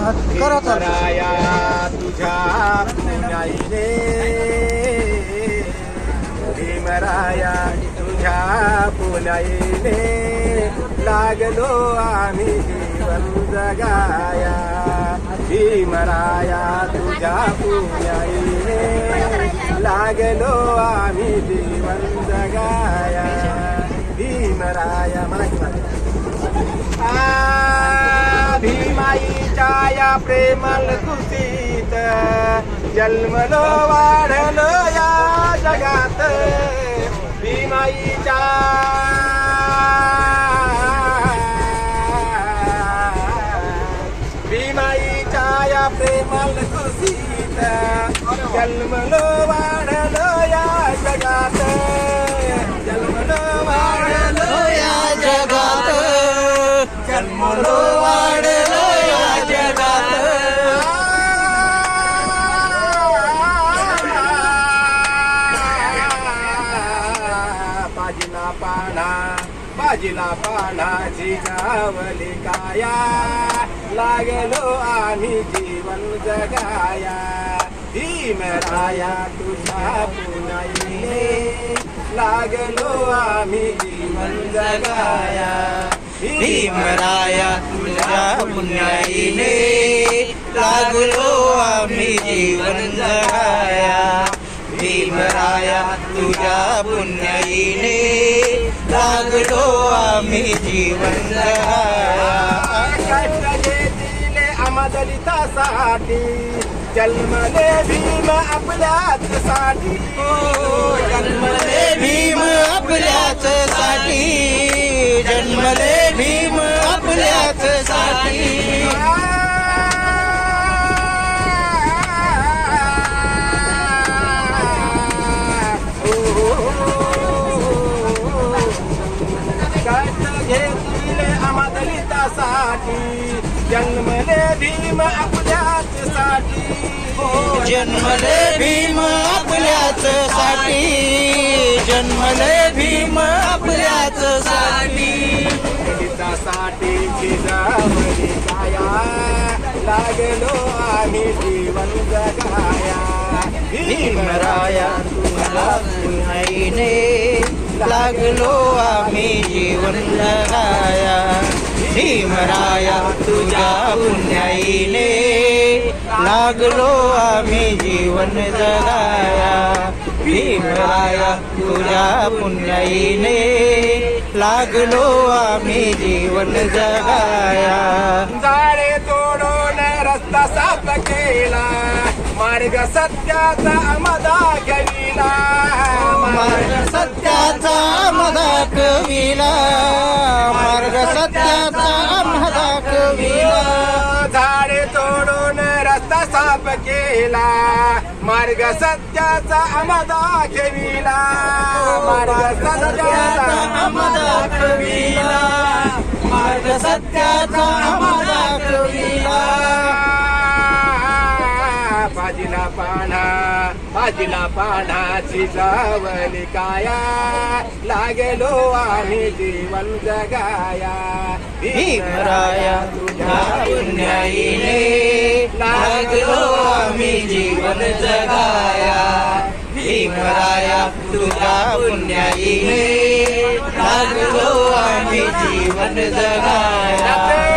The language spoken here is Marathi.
करा चालू भीमराया तुझ्या पुण्याईने. भीमराया तुझ्या पुण्याईने. लागलो आम्ही जीवन जगाया. भीमराया तुझ्या पुण्याईने. लागलो आम्ही जीवन जगाया. भीमराया मागे भीमाई. या प्रेमल कुसीत जन्मलो वाढलो या जगात भीमाईच्या भीमाईच्या या प्रेमल कुसीत जन्मलो वाढलो बाजीला पानाची गावली काया. लागलो आम्ही जीवन जगाया. भीमराया तुझ्या पुनाईने लागलो आम्ही जीवन जगाया. भीमराया तुझ्या पुण्याईने लागलो आम्ही जीवन जगाया. भीमराया तुझ्या पुण्याईने लागलो आम्ही जीवन दिले आम्हा दलितासाठी जन्मले भीम आपल्याच साठी जन्मले भीम आपल्याच साठी जन्मले घेतले आम्हा दलितासाठी जन्मले भीम आपल्याच साठी जन्मले भीम आपल्याच साठी जन्मले भीम आपल्याच साठी दलितासाठी काया लागलो आम्ही जीवन जगाया. भीमराया तुला पुण्याईने लागलो आम्ही जीवन जगाया. भीमराया तुझ्या पुण्याईने लागलो आम्ही जीवन जगाया. भीमराया तुझ्या पुण्याईने लागलो आम्ही जीवन जगाया. जाळे तोडून रस्ता साफ केला. मार्ग सत्याचा मदा मदा कविला मार्ग सत्याचा मदा कविला झाडे तोडून रस्ता साफ केला. मार्ग सत्याचा मदा घविला मार्ग सत्याचा मदा कविला मार्ग सत्याचा मदा बाजीला पाना बाजीला पानाची जावली काया. लागलो आम्ही जीवन जगाया. भीमराया तुझ्या पुण्याईने. लागलो आम्ही जीवन जगाया. भीमराया तुझ्या पुण्याईने. लागलो आम्ही जीवन जगाया.